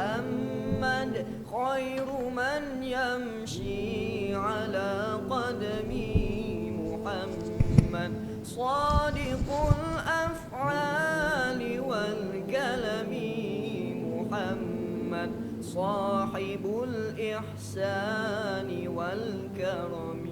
محمد خير من يمشي على قدمه محمد. صادق الأفعال والكلم محمد. صاحب الإحسان والكرم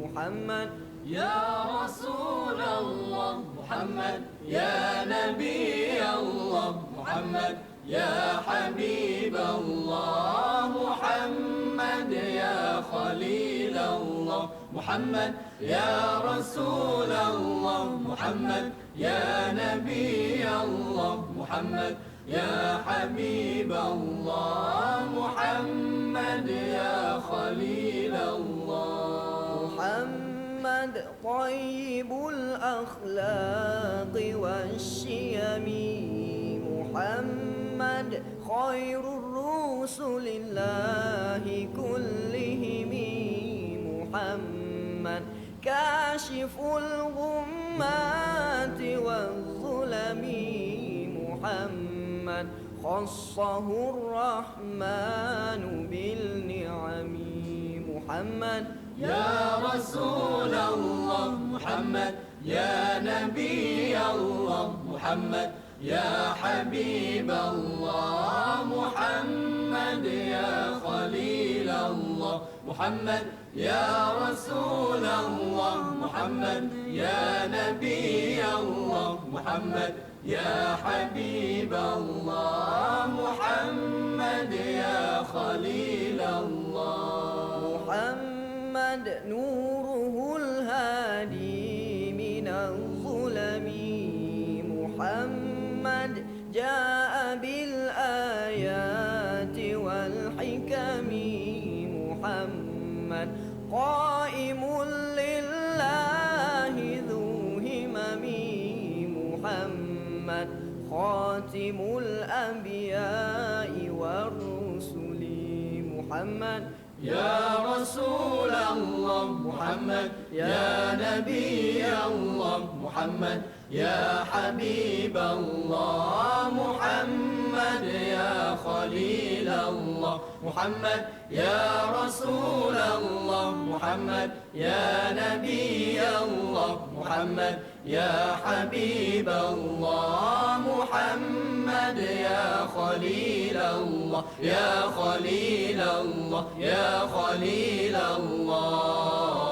محمد. يا رسول الله محمد. يا نبي الله محمد. يا حبيب الله محمد يا خليل الله. محمد يا رسول الله. محمد يا نبي الله. محمد يا حبيب الله. محمد يا خليل الله. محمد طيب الأخلاق والشيم. محمد خير الرسل الله كلهم محمد. كاشف الغمات والظلم محمد. خصه الرحمن بالنعم محمد. يا رسول الله محمد. يا نبي الله محمد. يا حبيب الله محمد يا خليل الله محمد يا رسول الله محمد يا نبي الله محمد يا حبيب الله محمد يا خليل الله. محمد نوره يا رسول الله محمد يا نبي الله محمد يا حبيب الله محمد يا خليل الله محمد يا رسول الله محمد يا نبي الله محمد يا حبيب الله محمد يا خليل الله يا خليل الله يا خليل الله.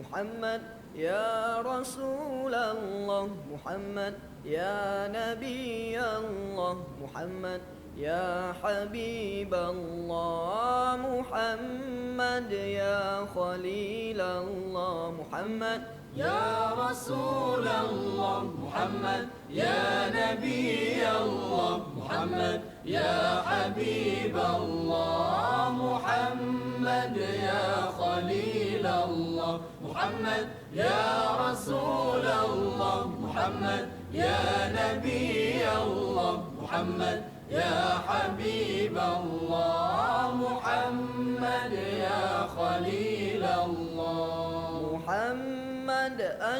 محمد يا رسول الله محمد يا نبي الله محمد يا حبيب الله محمد يا خليل الله محمد يا رسول الله محمد يا نبي الله محمد يا حبيب الله محمد يا خليل الله محمد يا رسول الله محمد يا نبي الله محمد يا حبيب الله محمد.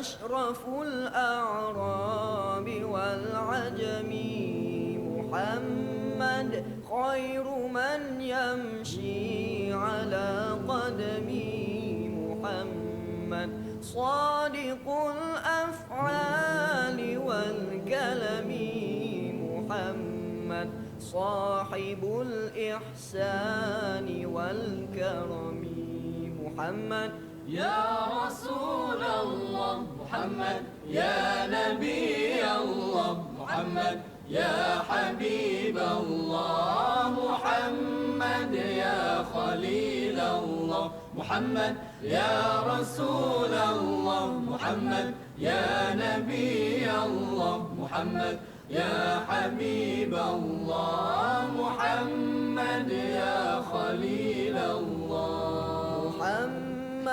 أشرف الأعراب والعجم محمد خير من يمشي على قدمه محمد. صادق الأفعال والكلم محمد. صاحب الإحسان والكرم محمد. يا رسول الله محمد يا نبي الله محمد يا حبيب الله محمد يا خليل الله محمد يا رسول الله محمد يا نبي الله محمد يا حبيب الله محمد يا خليل الله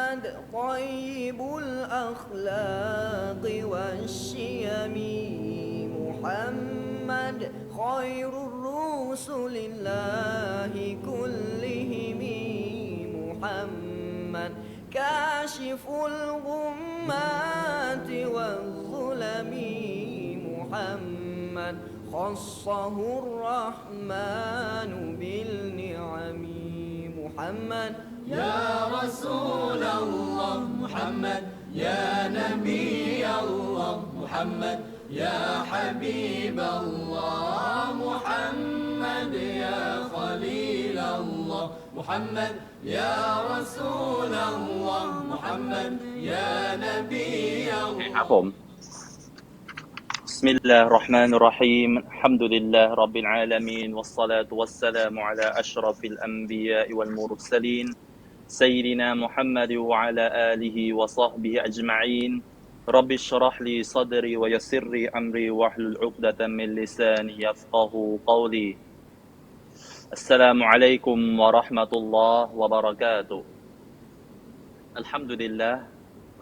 محمد طيب الأخلاق والشيم محمد خير الرسل الله كلهم محمد كاشف الغمات والظلم محمد خصه الرحمن بالنعم محمد يا رسول الله محمد يا نبي الله محمد يا حبيب الله محمد يا خليل الله محمد يا رسول الله محمد يا نبي ครับ الله ผม بسم الله الرحمن الرحيم الحمد لله رب العالمين والصلاة والسلام على أشرف الأنبياء والمرسلين سيدنا محمد وعلى آله وصحبه أجمعين رب اشرح لي صدري ويسر لي أمري واحلل عقدة من لساني يفقه قولي السلام عليكم ورحمة الله وبركاته الحمد لله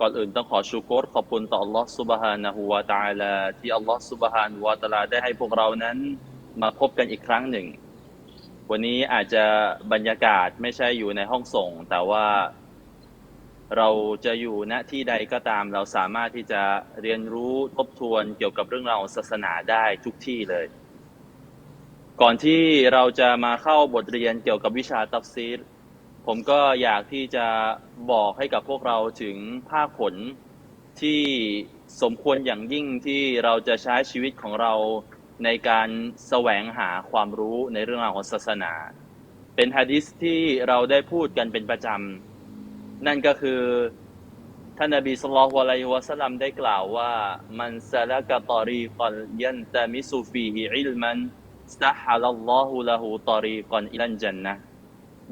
ก่อนอื่นต้องขอชูกรขอบคุณต่อ Allah Subhanahu wa Taala ที่ Allah Subhanahu wa Taala ได้ให้พวกเรานั้นมาพบกันอีกครั้งหนึ่ง วันนี้อาจจะบรรยากาศไม่ใช่อยู่ในห้องส่ง แต่ว่าเราจะอยู่ณที่ใดก็ตาม เราสามารถที่จะเรียนรู้ทบทวนเกี่ยวกับเรื่องราวศาสนาได้ทุกที่เลย ก่อนที่เราจะมาเข้าบทเรียนเกี่ยวกับวิชาตัฟซีรผมก็อยากที่จะบอกให้กับพวกเราถึงภาคผลที่สมควรอย่างยิ่งที่เราจะใช้ชีวิตของเรา ในการแสวงหาความรู้ในเรื่องราวของศาสนา เป็นฮะดิษที่เราได้พูดกันเป็นประจำ นั่นก็คือ ท่านนบีสุลต่านอะลัยฮิวะสัลลัมได้กล่าวว่า มันซาลกะตอรีกันยันตามิสุฟีฮิอิลมันสตะฮะลัลลอฮุละหูตอรีกันอิลันจันนะ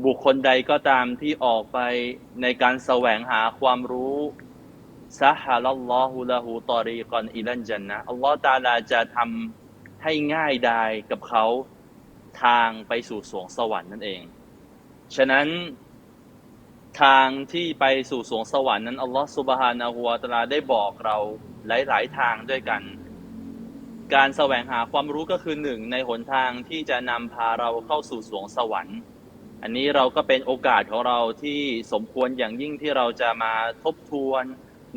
บุคคลใดก็ตามที่ออกไปในการแสวงหาความรู้ซะฮะลัลลอฮุละหูตอรีกอนอิลันจันนะอัลลอฮ์ตาลาจะทำ ให้ง่ายดายกับเขาทางไปสู่สวงสวรรค์นั่นเอง ฉะนั้นทางที่ไปสู่สวงสวรรค์นั้นอัลลอฮ์สุบฮานะฮูวตะลาได้บอกเราหลาย ๆ ทางด้วยกัน การแสวงหาความรู้ก็คือหนึ่งในหนทางที่จะนำพาเราเข้าสู่สวงสวรรค์ อันนี้เราก็เป็นโอกาสของเราที่สมควรอย่างยิ่งที่เราจะมาทบทวน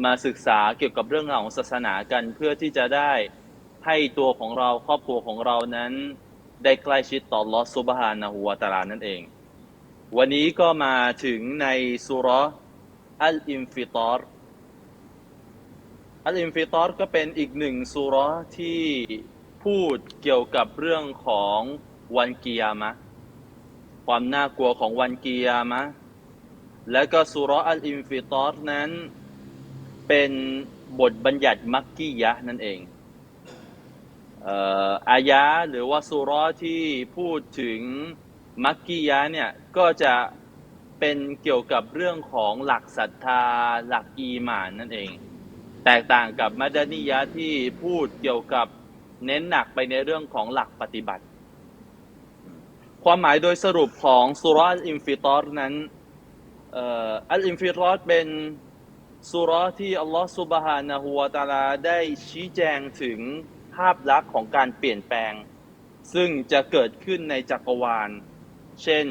มาศึกษาเกี่ยวกับเรื่องราวของศาสนากันเพื่อที่จะได้ ให้ตัวของเราครอบครัวของเรานั้น ได้ใกล้ชิดต่อลอสุบฮานะฮูวตาลานั่นเอง วันนี้ก็มาถึงในสุราอัลอิมฟิตอรอัลอิมฟิตอรก็เป็นอีกหนึ่งสุราที่พูดเกี่ยวกับเรื่องของวันกิยามะความน่ากลัวของวันกิยามะและก็สุราอัลอินฟิตอรนั้นเป็นบทบัญญัติมักกียะนั่นเอง อายะหรือว่าสุราะห์ที่พูดถึงมักกียะเนี่ยก็จะเป็นเกี่ยวกับเรื่องของหลักศรัทธาหลักอีหมานนั่นเอง แตกต่างกับมัดานิยะที่พูดเกี่ยวกับเน้นหนักไปในเรื่องของหลักปฏิบัติ ความหมายโดยสรุปของสุราะห์อัลอิมฟิตอรนั้นเอ่ออัลอิมฟิตอรเป็นสุรที่อัลลอฮฺซุบฮานะฮูวะตาลาได้ชี้แจงถึงาพลักษณ์ของการเปลี่ยนแปลง ซึ่งจะเกิดขึ้นในจักรวาล เช่น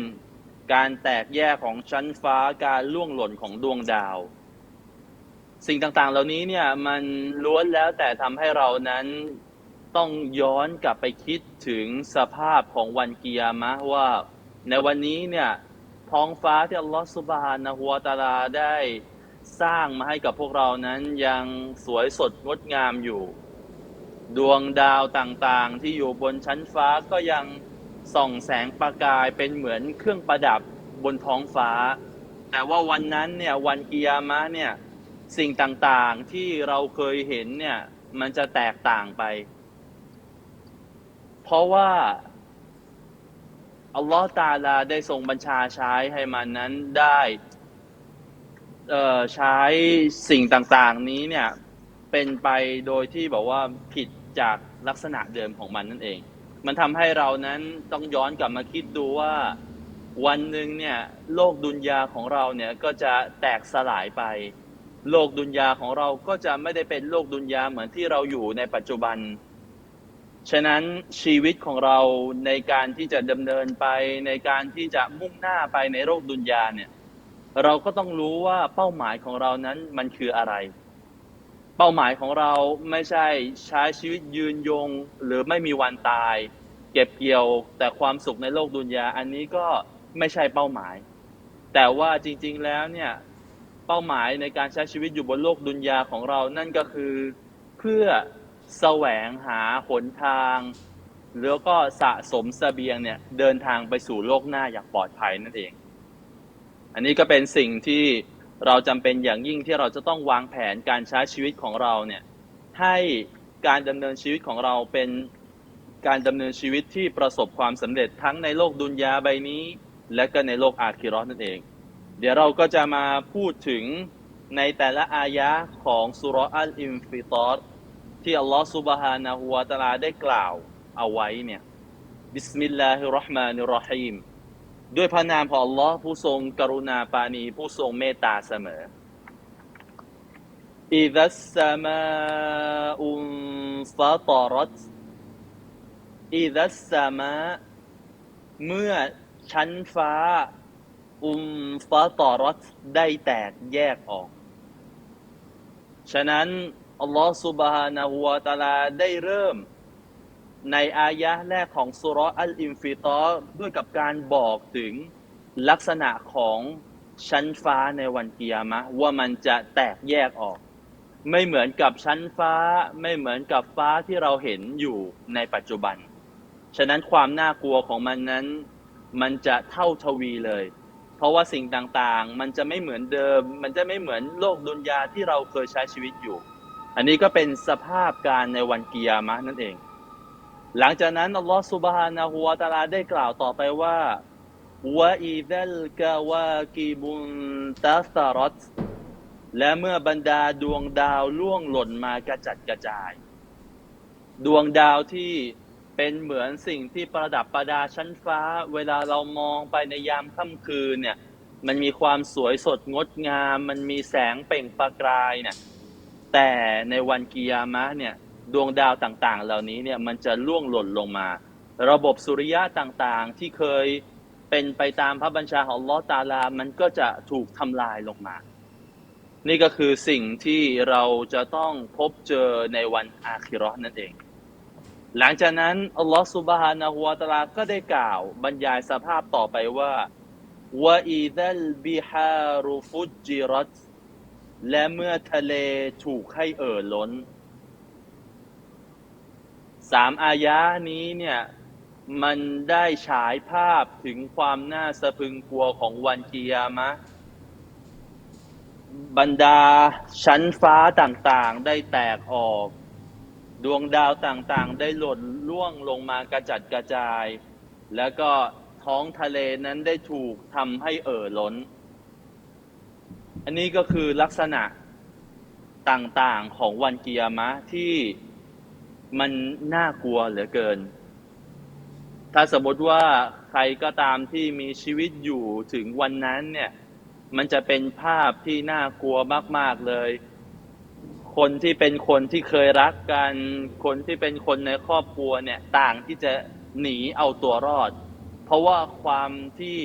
การแตกแยกของชั้นฟ้าการล่วงหล่นของดวงดาว สิ่งต่างๆ เหล่านี้เนี่ยมันล้วนแล้วแต่ทำให้เรานั้นต้องย้อนกลับไปคิดถึงสภาพของวันกิยามะว่า ในวันนี้เนี่ยท้องฟ้าที่อัลลอฮฺสุบฮานะฮูวตาลาได้สร้างมาให้กับพวกเรานั้นยังสวยสดงดงามอยู่ ดวงดาวต่างๆ ที่อยู่บนชั้นฟ้าก็ยังส่องแสงประกายเป็นเหมือนเครื่องประดับบนท้องฟ้า แต่ว่าวันนั้นเนี่ยวันกิยามะเนี่ยสิ่งต่างๆที่เราเคยเห็นเนี่ยมันจะแตกต่างไป เพราะว่าอัลลอฮ์ตาลาได้ทรงบัญชาใช้ให้มันนั้นได้ใช้สิ่งต่างๆนี้เนี่ยเป็นไปโดยที่บอกว่าผิด จากลักษณะเดิมของมันนั่นเอง มันทำให้เรานั้นต้องย้อนกลับมาคิดดูว่าวันหนึ่งเนี่ยโลกดุนยาของเราเนี่ยก็จะแตกสลายไป โลกดุนยาของเราก็จะไม่ได้เป็นโลกดุนยาเหมือนที่เราอยู่ในปัจจุบัน ฉะนั้นชีวิตของเราในการที่จะดำเนินไปในการที่จะมุ่งหน้าไปในโลกดุนยาเนี่ยเราก็ต้องรู้ว่าเป้าหมายของเรานั้นมันคืออะไร เป้าหมายของเราไม่ใช่ใช้ชีวิตยืนยง หรือไม่มีวันตาย เก็บเกี่ยวแต่ความสุขในโลกดุนยาอันนี้ก็ไม่ใช่เป้าหมาย แต่ว่าจริงๆแล้วเนี่ยเป้าหมายในการใช้ชีวิตอยู่บนโลกดุนยาของเรานั่นก็คือเพื่อแสวงหาหนทางแล้วก็สะสมเสบียงเนี่ยเดินทางไปสู่โลกหน้าอย่างปลอดภัยนั่นเอง อันนี้ก็เป็นสิ่งที่ เราจำเป็นอย่างยิ่งที่เราจะต้องวางแผนการใช้ชีวิตของเราเนี่ยให้การดำเนินชีวิตของเราเป็นการดำเนินชีวิตที่ประสบความสำเร็จทั้งในโลกดุนยาใบนี้ และก็ในโลกอาคิราะห์นั่นเอง เดี๋ยวเราก็จะมาพูดถึงในแต่ละอายะของสุรอัลอินฟิตอรที่อัลลอฮฺซุบฮานะฮูวะตาลาได้กล่าวเอาไว้เนี่ยบิสมิลลาฮิรราะห์มานิรราะฮีม ด้วยพระนามของอัลลอฮ์ผู้ทรงกรุณาปานีผู้ทรงเมตตาเสมออิดัสสมาอุนฟาตอรัตอิดัสสมาเมื่อชั้นฟ้า อุมฟาตอรัตได้แตกแยกออก ฉะนั้น อัลลอฮ์สุบฮานะหัวตาลาได้เริ่ม ในอายะห์แรกของสุรอัลอินฟิตอด้วยกับการบอกถึงลักษณะของชั้นฟ้าในวันกิยามะว่ามันจะแตกแยกออก ไม่เหมือนกับชั้นฟ้า ไม่เหมือนกับฟ้าที่เราเห็นอยู่ในปัจจุบัน ฉะนั้นความน่ากลัวของมันนั้น มันจะเท่าทวีเลย เพราะว่าสิ่งต่างๆ มันจะไม่เหมือนเดิม มันจะไม่เหมือนโลกดุนยาที่เราเคยใช้ชีวิตอยู่ อันนี้ก็เป็นสภาพการในวันกิยามะนั่นเอง หลังจากนั้นอัลลอฮฺสุบฮานะฮูวะตะอาลาได้กล่าวต่อไปว่าวะอีดัลกาวากิบุนตัสรัตและเมื่อบรรดาดวงดาวล่วงหล่นมากระจัดกระจาย ดวงดาวที่เป็นเหมือนสิ่งที่ประดับประดาชั้นฟ้า เวลาเรามองไปในยามค่ำคืนเนี่ยมันมีความสวยสดงดงาม มันมีแสงเปล่งประกายเนี่ยแต่ในวันกิยามะเนี่ย ดวงดาวต่างๆ เหล่านี้เนี่ยมันจะล่วงหล่นลงมา ระบบสุริยะต่างๆที่เคยเป็นไปตามพระบัญชาของลอตาลา มันก็จะถูกทำลายลงมา นี่ก็คือสิ่งที่เราจะต้องพบเจอในวันอาคิราะห์นั่นเอง หลังจากนั้นอัลลอฮ์ซุบฮานะฮูวะตาลาก็ได้กล่าวบรรยายสภาพต่อไปว่าวะอีดัลบิฮารุฟุจจิรัตและเมื่อทะเลถูกให้เอ่อล้น สามอายะนี้เนี่ยมันได้ฉายภาพถึงความน่าสะพึงกลัวของวันกิยามะ บรรดาชั้นฟ้าต่างๆได้แตกออก ดวงดาวต่างๆ ได้หล่นล่วงลงมากระจัดกระจาย แล้วก็ท้องทะเลนั้นได้ถูกทำให้เอ่อล้น อันนี้ก็คือลักษณะต่างๆของวันกิยามะที่ มันน่ากลัวเหลือเกิน ถ้าสมมติว่าใครก็ตามที่มีชีวิตอยู่ถึงวันนั้นเนี่ย มันจะเป็นภาพที่น่ากลัวมาก ๆเลย คนที่เป็นคนที่เคยรักกัน คนที่เป็นคนในครอบครัวเนี่ย ต่างที่จะหนีเอาตัวรอด เพราะว่าความที่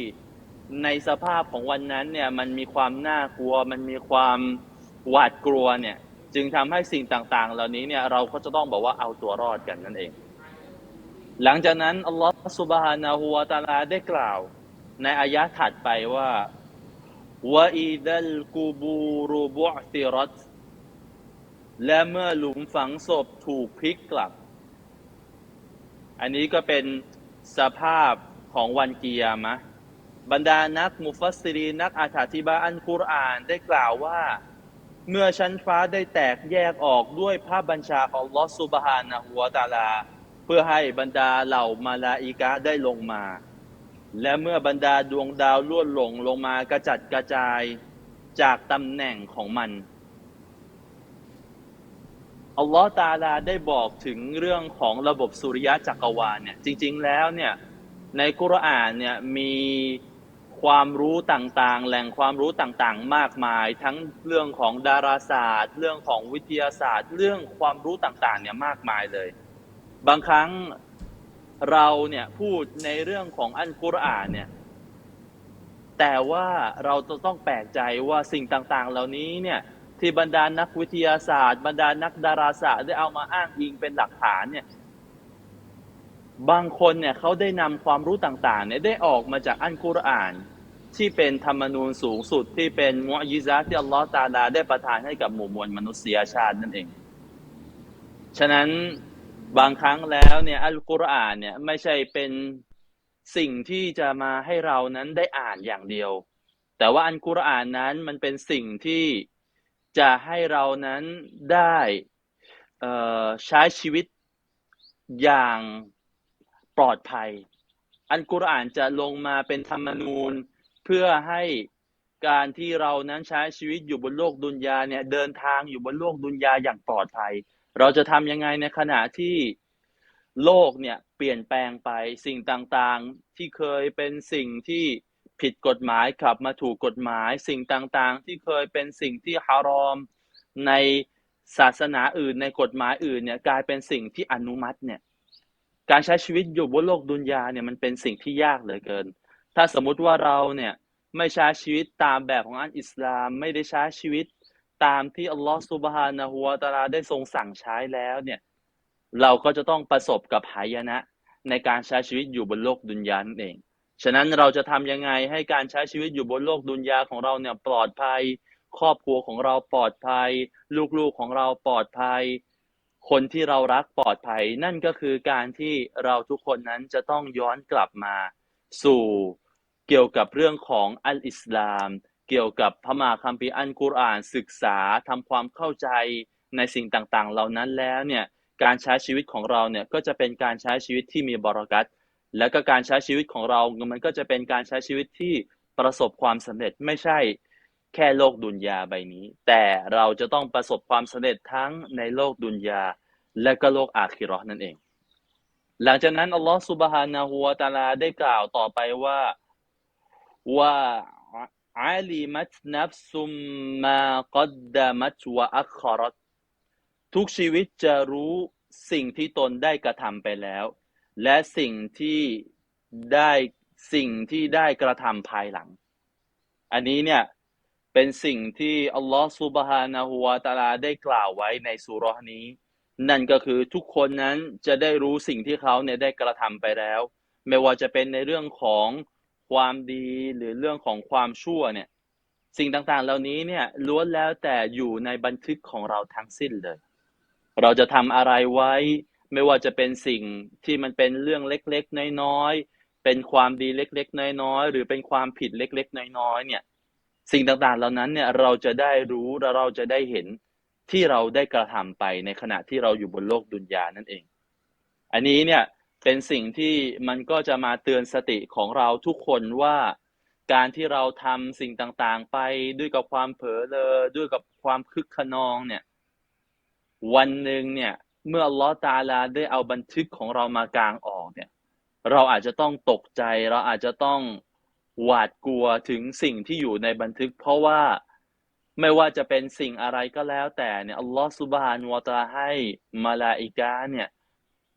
ในสภาพของวันนั้นเนี่ย มันมีความน่ากลัว มันมีความหวาดกลัวเนี่ย จึงทำให้สิ่งต่าง ๆ เหล่านี้เนี่ยเราก็จะต้องบอกว่าเอาตัวรอดกันนั่นเอง หลังจากนั้นอัลลอฮฺสุบฮานะฮูวตาลาได้กล่าว ในอายะห์ถัดไปว่าวะอีดัลกูบูรุบุติรัตและเมื่อหลุมฝังศพถูกพลิกกลับ อันนี้ก็เป็นสภาพของวันกิยามะ บรรดานักมุฟัสซิรีนนักอธิบาอันกุรอานได้กล่าวว่า เมื่อชั้นฟ้าได้แตกแยกออกด้วยพระบัญชาของลอฮฺซุบฮานะฮูวตาลา เพื่อให้บรรดาเหล่ามาลาอิกะได้ลงมา และเมื่อบรรดาดวงดาวล่วนหลงลงมากระจัดกระจายจากตำแหน่งของมันอัลลอฮฺตาลาได้บอกถึงเรื่องของระบบสุริยะจักรวาลเนี่ยจริง ๆ แล้วเนี่ยในกุรอานเนี่ยมี ความรู้ต่างๆ แหล่งความรู้ต่างๆ มากมาย ทั้งเรื่องของดาราศาสตร์ เรื่องของวิทยาศาสตร์ เรื่องความรู้ต่างๆ เนี่ยมากมายเลย บางครั้งเราเนี่ยพูดในเรื่องของอันกุรอานเนี่ย แต่ว่าเราจะต้องแปลกใจว่าสิ่งต่างๆ เหล่านี้เนี่ยที่บรรดานักวิทยาศาสตร์ บรรดานักดาราศาสตร์ได้เอามาอ้างอิงเป็นหลักฐานเนี่ยบางคนเนี่ยเขาได้นำความรู้ต่างๆเนี่ยได้ออกมาจากอันกุรอาน ที่เป็นธรรมนูญสูงสุดที่เป็นมุอญิซาที่อัลลอฮฺตาลาได้ประทานให้กับหมู่มวลมนุษยชาตินั่นเอง ฉะนั้นบางครั้งแล้วเนี่ยอัลกุรอานเนี่ยไม่ใช่เป็นสิ่งที่จะมาให้เรานั้นได้อ่านอย่างเดียว แต่ว่าอันกุรอานนั้นมันเป็นสิ่งที่จะให้เรานั้นได้ใช้ชีวิตอย่างปลอดภัย อันกุรอานจะลงมาเป็นธรรมนูญ เพื่อให้การที่เรานั้นใช้ชีวิตอยู่บนโลกดุนยาเนี่ยเดินทางอยู่บนโลกดุนยาอย่างปลอดภัย เราจะทำยังไงในขณะที่โลกเนี่ยเปลี่ยนแปลงไปสิ่งต่างๆที่เคยเป็นสิ่งที่ผิดกฎหมายกลับมาถูกกฎหมาย สิ่งต่างๆ ที่เคยเป็นสิ่งที่ฮารอมในศาสนาอื่นในกฎหมายอื่นเนี่ยกลายเป็นสิ่งที่อนุมัติเนี่ยการใช้ชีวิตอยู่บนโลกดุนยาเนี่ยมันเป็นสิ่งที่ยากเหลือเกิน ถ้าสมมุติว่าเราเนี่ยไม่ใช้ชีวิตตามแบบของอันอิสลามไม่ได้ใช้ชีวิตตามที่อัลลอฮฺซุบฮานะฮูวะตะอาลาได้ทรงสั่งใช้แล้วเนี่ยเราก็จะต้องประสบกับหายนะในการใช้ชีวิตอยู่บนโลกดุนยานั่นเอง ฉะนั้นเราจะทำยังไงให้การใช้ชีวิตอยู่บนโลกดุนยาของเราเนี่ยปลอดภัย ครอบครัวของเราปลอดภัย ลูกๆของเราปลอดภัย คนที่เรารักปลอดภัย นั่นก็คือการที่เราทุกคนนั้นจะต้องย้อนกลับมา สู่เกี่ยวกับเรื่องของอัลอิสลาม เกี่ยวกับพระมาคัมภีร์อันกุรอานศึกษาทำความเข้าใจในสิ่งต่างๆ เหล่านั้นแล้วเนี่ยการใช้ชีวิตของเราเนี่ยก็จะเป็นการใช้ชีวิตที่มีบรารกัตแล้วก็การใช้ชีวิตของเรา มันก็จะเป็นการใช้ชีวิตที่ประสบความสำเร็จไม่ใช่แค่โลกดุนยาใบนี้ แต่เราจะต้องประสบความสำเร็จทั้งในโลกดุนยา และก็โลกอาคิราะห์นั่นเอง หลังจากนั้นอัลลอฮฺซุบฮานะฮูวะตาลาได้กล่าวต่อไปว่าว่าอาลิมัตนัฟซุมมากัดดามัตวะอัคคารัตทุกชีวิตจะรู้สิ่งที่ตนได้กระทำไปแล้ว และสิ่งที่ได้สิ่งที่ได้กระทำภายหลัง อันนี้เนี่ยเป็นสิ่งที่อัลลอฮฺซุบฮานะฮูวะตาลาได้กล่าวไว้ในสุรานี้ นั่นก็คือทุกคนนั้นจะได้รู้สิ่งที่เขาเนี่ยได้กระทำไปแล้ว ไม่ว่าจะเป็นในเรื่องของความดีหรือเรื่องของความชั่วเนี่ย สิ่งต่างๆ เหล่านี้เนี่ยล้วนแล้วแต่อยู่ในบันทึกของเราทั้งสิ้นเลย เราจะทำอะไรไว้ ไม่ว่าจะเป็นสิ่งที่มันเป็นเรื่องเล็กๆ น้อยๆเป็นความดีเล็กๆ น้อยๆหรือเป็นความผิดเล็กๆ น้อยๆเนี่ย สิ่งต่างๆ เหล่านั้นเนี่ยเราจะได้รู้และเราจะได้เห็น ที่เราได้กระทำไปในขณะที่เราอยู่บนโลกดุนยานั่นเอง อันนี้เนี่ยเป็นสิ่งที่มันก็จะมาเตือนสติของเราทุกคนว่าการที่เราทำสิ่งต่างๆ ไปด้วยกับความเผลอเลอด้วยกับความคึกขนองเนี่ย วันหนึ่งเนี่ยเมื่ออัลลอฮฺตาลาได้เอาบันทึกของเรามากลางออกเนี่ย เราอาจจะต้องตกใจ เราอาจจะต้องหวาดกลัวถึงสิ่งที่อยู่ในบันทึก เพราะว่า ไม่ว่าจะเป็นสิ่งอะไรก็แล้ว แต่เนี่ยอัลลอฮฺสุบฮานวตาให้มาลาอิกาเนี่ย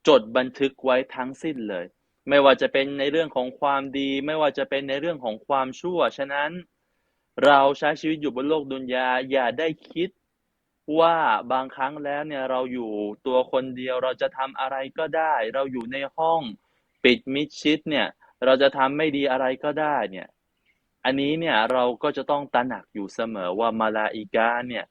จดบันทึกไว้ทั้งสิ้นเลย ไม่ว่าจะเป็นในเรื่องของความดี ไม่ว่าจะเป็นในเรื่องของความชั่ว ฉะนั้น เราใช้ชีวิตอยู่บนโลกดุนยาอย่าได้คิดว่าบางครั้งแล้วเนี่ยเราอยู่ตัวคนเดียวเราจะทำอะไรก็ได้ เราอยู่ในห้องปิดมิดชิดเนี่ย เราจะทำไม่ดีอะไรก็ได้เนี่ย อันนี้เนี่ยเราก็จะต้องตระหนักอยู่เสมอว่ามาลาอิกาเนี่ย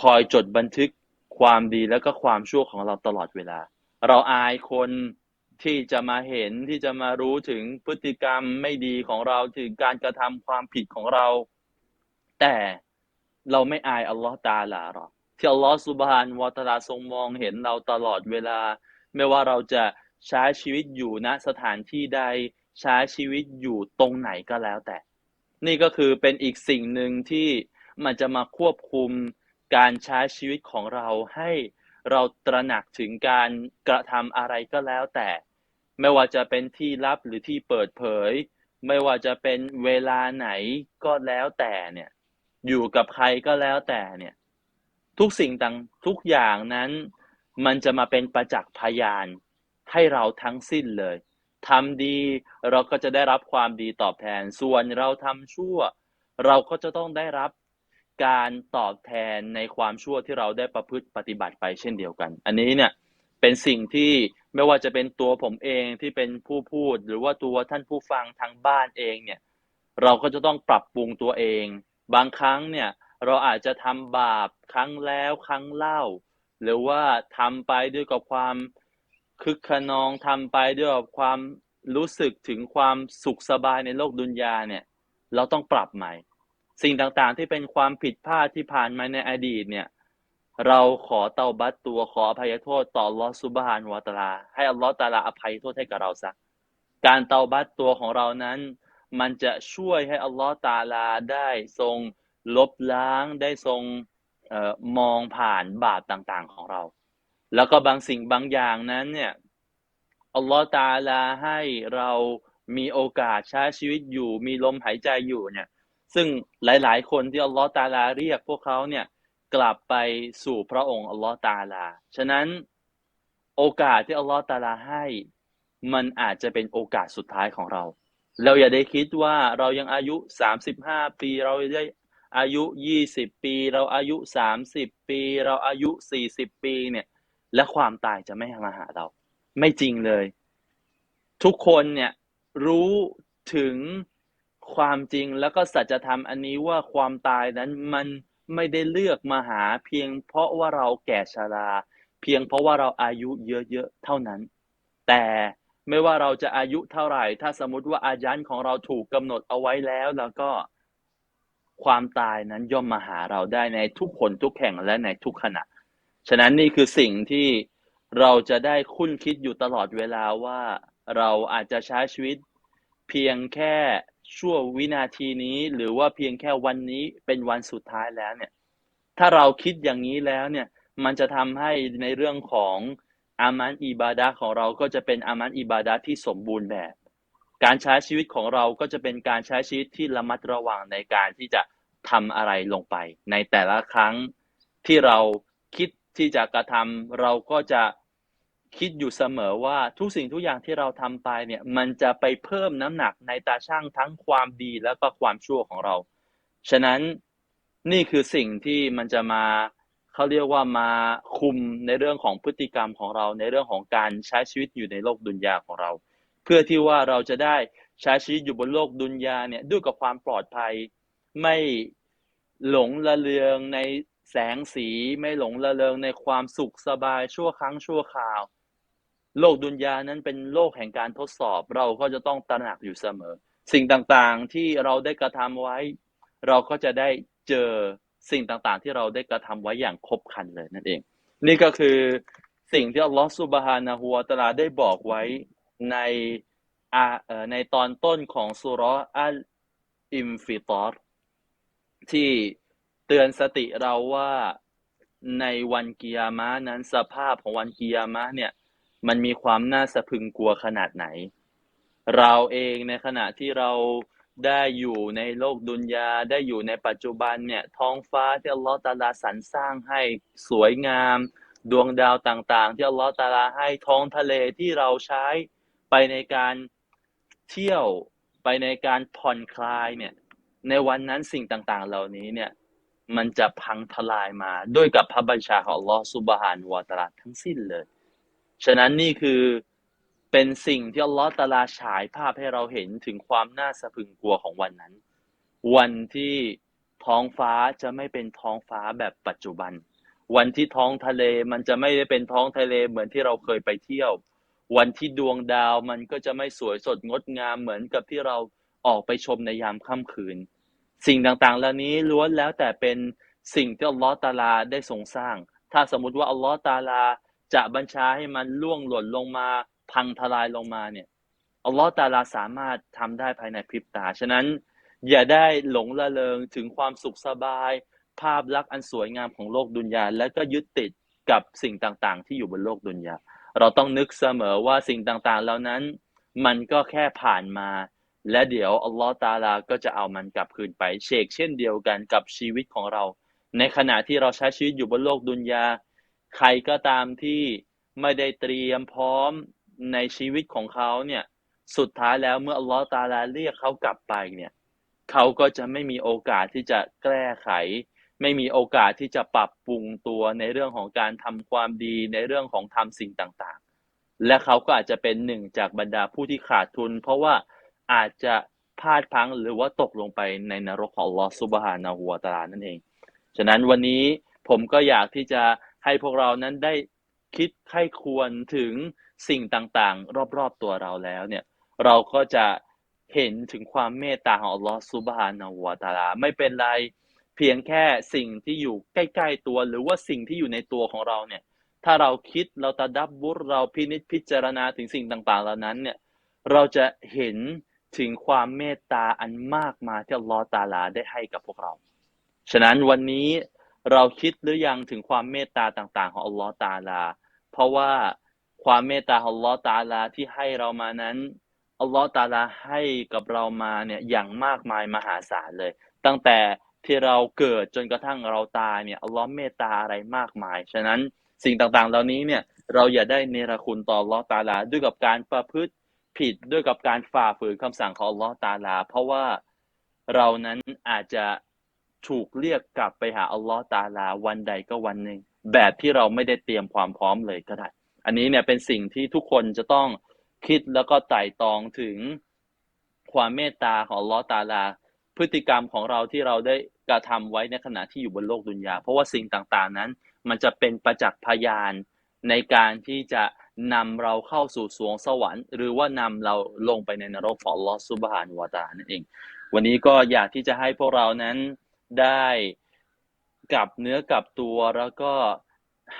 คอยจดบันทึกความดีแล้วก็ความชั่วของเราตลอดเวลา เราอายคนที่จะมาเห็นที่จะมารู้ถึงพฤติกรรมไม่ดีของเราถึงการกระทำความผิดของเรา แต่เราไม่อายอัลลอฮ์ตาลาหรอกที่อัลลอฮ์สุบฮานวะตาลาทรงมองเห็นเราตลอดเวลา ไม่ว่าเราจะใช้ชีวิตอยู่ณสถานที่ใด ใช้ชีวิตอยู่ตรงไหนก็แล้วแต่ นี่ก็คือเป็นอีกสิ่งหนึ่งที่มันจะมาควบคุมการใช้ชีวิตของเราให้เราตระหนักถึงการกระทำอะไรก็แล้วแต่ ไม่ว่าจะเป็นที่ลับหรือที่เปิดเผย ไม่ว่าจะเป็นเวลาไหนก็แล้วแต่เนี่ย อยู่กับใครก็แล้วแต่เนี่ย ทุกสิ่งต่างทุกอย่างนั้น มันจะมาเป็นประจักษ์พยานให้เราทั้งสิ้นเลย ทำดี เราก็จะได้รับความดีตอบแทน ส่วนเราทำชั่ว เราก็จะต้องได้รับการตอบแทนในความชั่วที่เราได้ประพฤติปฏิบัติไปเช่นเดียวกัน อันนี้เนี่ยเป็นสิ่งที่ไม่ว่าจะเป็นตัวผมเองที่เป็นผู้พูด หรือว่าตัวท่านผู้ฟังทางบ้านเองเนี่ยเราก็จะต้องปรับปรุงตัวเอง บางครั้งเนี่ยเราอาจจะทำบาปครั้งแล้วครั้งเล่า หรือว่าทำไปด้วยกับความ คึกขนองทำไปด้วยความรู้สึกถึงความสุขสบายในโลกดุนยาเนี่ย เราต้องปรับใหม่ สิ่งต่างๆที่เป็นความผิดพลาดที่ผ่านมาในอดีตเนี่ย เราขอเตาบัตตัวขออภัยโทษต่ออัลลอฮฺซุบฮานวะตาลา ให้อัลลอฮฺตาลาอภัยโทษให้กับเราซะการเตาบัตตัวของเรานั้น มันจะช่วยให้อัลลอฮฺตาลาได้ทรงลบล้างได้ทรงออมองผ่านบาปต่างๆของเรา แล้วก็บางสิ่งบางอย่างนั้นเนี่ยอัลลอฮฺตาลาให้เรามีโอกาสใช้ชีวิตอยู่ มีลมหายใจอยู่เนี่ย ซึ่งหลาย ๆ คนที่อัลลอฮฺตาลาเรียกพวกเขาเนี่ยกลับไปสู่พระองค์อัลลอฮฺตาลา ฉะนั้นโอกาสที่อัลลอฮฺตาลาให้ มันอาจจะเป็นโอกาสสุดท้ายของเรา เราอย่าได้คิดว่าเรายังอายุสามสิบห้าปีเราได้อายุยี่สิบปี เราอายุสามสิบปี เราอายุสี่สิบปีเนี่ย และความตายจะไม่มาหาเรา ไม่จริงเลย ทุกคนเนี่ยรู้ถึงความจริงแล้วก็สัจธรรมอันนี้ว่าความตายนั้นมันไม่ได้เลือกมาหา เพียงเพราะว่าเราแก่ชรา เพียงเพราะว่าเราอายุเยอะๆเท่านั้น แต่ไม่ว่าเราจะอายุเท่าไหร่ ถ้าสมมติว่าอายันของเราถูกกำหนดเอาไว้แล้วแล้วก็ความตายนั้นย่อมมาหาเราได้ในทุกคนทุกแห่งและในทุกขณะ ฉะนั้นนี่คือสิ่งที่เราจะได้คุ้นคิดอยู่ตลอดเวลาว่าเราอาจจะใช้ชีวิต เพียงแค่ชั่ววินาทีนี้ หรือว่าเพียงแค่วันนี้เป็นวันสุดท้ายแล้วเนี่ย ถ้าเราคิดอย่างนี้แล้วเนี่ย มันจะทำให้ในเรื่องของอามันอิบาดะของเราก็จะเป็นอามันอิบาดะที่สมบูรณ์แบบ การใช้ชีวิตของเราก็จะเป็นการใช้ชีวิตที่ระมัดระวังในการที่จะทำอะไรลงไป ในแต่ละครั้งที่เรา ที่จะกระทำเราก็จะคิดอยู่เสมอว่าทุกสิ่งทุกอย่างที่เราทำไปเนี่ยมันจะไปเพิ่มน้ำหนักในตาช่างทั้งความดีแล้วก็ความชั่วของเรา ฉะนั้นนี่คือสิ่งที่มันจะมาเขาเรียกว่ามาคุมในเรื่องของพฤติกรรมของเราในเรื่องของการใช้ชีวิตอยู่ในโลกดุนยาของเรา เพื่อที่ว่าเราจะได้ใช้ชีวิตอยู่บนโลกดุนยาเนี่ยด้วยกับความปลอดภัยไม่หลงละเรืองใน แสงสีไม่หลงละเริงในความสุขสบายชั่วครั้งชั่วคราว โลกดุนยานั้นเป็นโลกแห่งการทดสอบ เราก็จะต้องตระหนักอยู่เสมอ สิ่งต่างๆที่เราได้กระทำไว้ เราก็จะได้เจอสิ่งต่างๆ ที่เราได้กระทำไว้อย่างครบครันเลยนั่นเอง นี่ก็คือสิ่งที่อัลลอฮฺซุบฮานะฮูวตะลาได้บอกไว้ในในตอนต้นของสุราอัลอิมฟิตอรที่ ตือนสติเราว่าในวันกิยามะนั้นสภาพของวันกิยามะเนี่ย มันมีความน่าสะพึงกลัวขนาดไหน เราเองในขณะที่เราได้อยู่ในโลกดุนยาได้อยู่ในปัจจุบันเนี่ย ท้องฟ้าที่อัลลอฮฺตาลาสรรสร้างให้สวยงาม ดวงดาวต่างๆ ที่อัลลอฮฺตาลาให้ท้องทะเลที่เราใช้ไปในการเที่ยวไปในการผ่อนคลายเนี่ย ในวันนั้นสิ่งต่างๆ เหล่านี้เนี่ย มันจะพังทลายมา ด้วยกับพระบัญชาของลอฮฺซุบฮานวะตาลาทั้งสิ้นเลย ฉะนั้นนี่คือเป็นสิ่งที่อัลลอฮฺตาลาฉายภาพให้เราเห็นถึงความน่าสะพรึงกลัวของวันนั้น วันที่ท้องฟ้าจะไม่เป็นท้องฟ้าแบบปัจจุบัน วันที่ท้องทะเลมันจะไม่ได้เป็นท้องทะเลเหมือนที่เราเคยไปเที่ยว วันที่ดวงดาวมันก็จะไม่สวยสดงดงามเหมือนกับที่เราออกไปชมในยามค่ำคืน สิ่งต่างๆ เหล่านี้ล้วนแล้วแต่เป็นสิ่งที่อัลลอฮฺตาลาได้ทรงสร้าง ถ้าสมมุติว่าอัลลอฮฺตาลาจะบัญชาให้มันล่วงหล่นลงมา พังทลายลงมาเนี่ยอัลลอฮฺตาลาสามารถทำได้ภายในพริบตา ฉะนั้น อย่าได้หลงละเลงถึงความสุขสบาย ภาพลักษณ์อันสวยงามของโลกดุนยาและก็ยึดติดกับสิ่งต่างๆ ที่อยู่บนโลกดุนยาเราต้องนึกเสมอว่าสิ่งต่างๆ เหล่านั้น มันก็แค่ผ่านมา และเดี๋ยวอัลลอฮฺตาลาก็จะเอามันกลับคืนไปเชกเช่นเดียวกันกับชีวิตของเรา ในขณะที่เราใช้ชีวิตอยู่บนโลกดุนยา ใครก็ตามที่ไม่ได้เตรียมพร้อมในชีวิตของเขาเนี่ยสุดท้ายแล้วเมื่ออัลลอฮฺตาลาเรียกเขากลับไปเนี่ยเขาก็จะไม่มีโอกาสที่จะแก้ไข ไม่มีโอกาสที่จะปรับปรุงตัวในเรื่องของการทำความดีในเรื่องของทำสิ่งต่างๆ และเขาก็อาจจะเป็นหนึ่งจากบรรดาผู้ที่ขาดทุน เพราะว่า อาจจะพลาดพังหรือว่าตกลงไปในนรกของอัลลอฮฺซุบฮานะฮูวตาลานั่นเอง ฉะนั้นวันนี้ผมก็อยากที่จะให้พวกเรานั้นได้คิดไข้ควรถึงสิ่งต่างๆ รอบๆตัวเราแล้วเนี่ย เราก็จะเห็นถึงความเมตตาของอัลลอฮฺซุบฮานะฮูวตาลา ไม่เป็นไรเพียงแค่สิ่งที่อยู่ใกล้ ๆตัว หรือว่าสิ่งที่อยู่ในตัวของเราเนี่ย ถ้าเราคิดเราตะดับบุรเราพินิจพิจารณาถึงสิ่งต่างๆเหล่านั้นเนี่ย เราจะเห็น ถึงความเมตตาอันมากมายที่อัลลอฮฺตาลาได้ให้กับพวกเรา ฉะนั้นวันนี้เราคิดหรือยังถึงความเมตตาต่าง ๆ ของอัลลอฮฺตาลา เพราะว่าความเมตตาของอัลลอฮฺตาลาที่ให้เรามานั้นอัลลอฮฺตาลาให้กับเรามาเนี่ยอย่างมากมายมหาศาลเลย ตั้งแต่ที่เราเกิดจนกระทั่งเราตายเนี่ยอัลลอฮ์เมตตาอะไรมากมาย ฉะนั้นสิ่งต่างๆ เหล่านี้เนี่ยเราอย่าได้เนรคุณต่ออัลลอฮ์ตาลาด้วยกับการประพฤติ ผิดด้วยกับการฝ่าฝืนคำสั่งของอัลลอฮ์ตาลา เพราะว่าเรานั้นอาจจะถูกเรียกกลับไปหาอัลลอฮ์ตาลาวันใดก็วันหนึ่งแบบที่เราไม่ได้เตรียมความพร้อมเลยก็ได้ อันนี้เนี่ยเป็นสิ่งที่ทุกคนจะต้องคิดแล้วก็ไต่ตองถึงความเมตตาของอัลลอฮ์ตาลา พฤติกรรมของเราที่เราได้กระทำไว้ในขณะที่อยู่บนโลกดุนยา เพราะว่าสิ่งต่างๆนั้น มันจะเป็นประจักษ์พยาน ในการที่จะนำเราเข้าสู่สวงสวรรค์ หรือว่านำเราลงไปในนรกของลลอฮ์ซุบฮานวะตานั่นเอง วันนี้ก็อยากที่จะให้พวกเรานั้นได้กลับเนื้อกลับตัวแล้วก็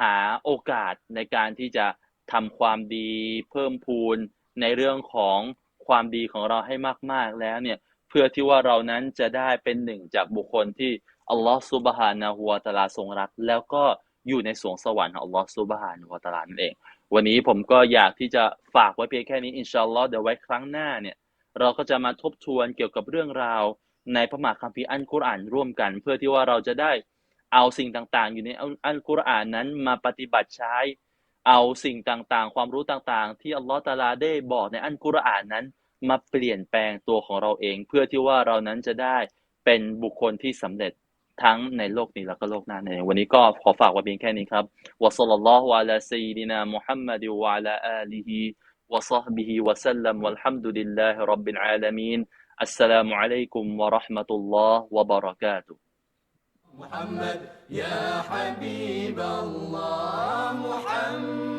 หาโอกาสในการที่จะทำความดีเพิ่มพูนในเรื่องของความดีของเราให้มาก ๆ แล้วเนี่ยเพื่อที่ว่าเรานั้นจะได้เป็นหนึ่งจากบุคคลที่อัลลอฮฺซุบฮานะฮูวตาลาทรงรัก แล้วก็ อยู่ในสวงสวรรค์ของอัลลอฮฺซุบฮานะฮูวะตะอาลานั่นเอง วันนี้ผมก็อยากที่จะฝากไว้เพียงแค่นี้อินชาอัลลอฮ์เดี๋ยวไว้ครั้งหน้าเนี่ยเราก็จะมาทบทวนเกี่ยวกับเรื่องราว ในพระมหาคัมภีร์อัลกุรอานร่วมกัน เพื่อที่ว่าเราจะได้เอาสิ่งต่างๆ อยู่ในอัลกุรอานนั้นมาปฏิบัติใช้ เอาสิ่งต่างๆ ความรู้ต่างๆ ที่อัลลอฮฺตะอาลาได้บอกในอัลกุรอานนั้น มาเปลี่ยนแปลงตัวของเราเอง เพื่อที่ว่าเรานั้นจะได้เป็นบุคคลที่สำเร็จ ทั้งในโลกนี้แล้วก็โลกหน้านั่นเองวันนี้ก็ขอฝากไว้เพียงแค่นี้ครับวะซัลลัลลอฮุอะลาซัยยิดินามุฮัมมัดวะอะลาอาลีฮิวะซอฮบิฮิวะซัลลัมวัลฮัมดุลิลลาฮิร็อบบิลอาลามีน السلام عليكم ورحمة الله وبركاته محمد يا حبيب الله محمد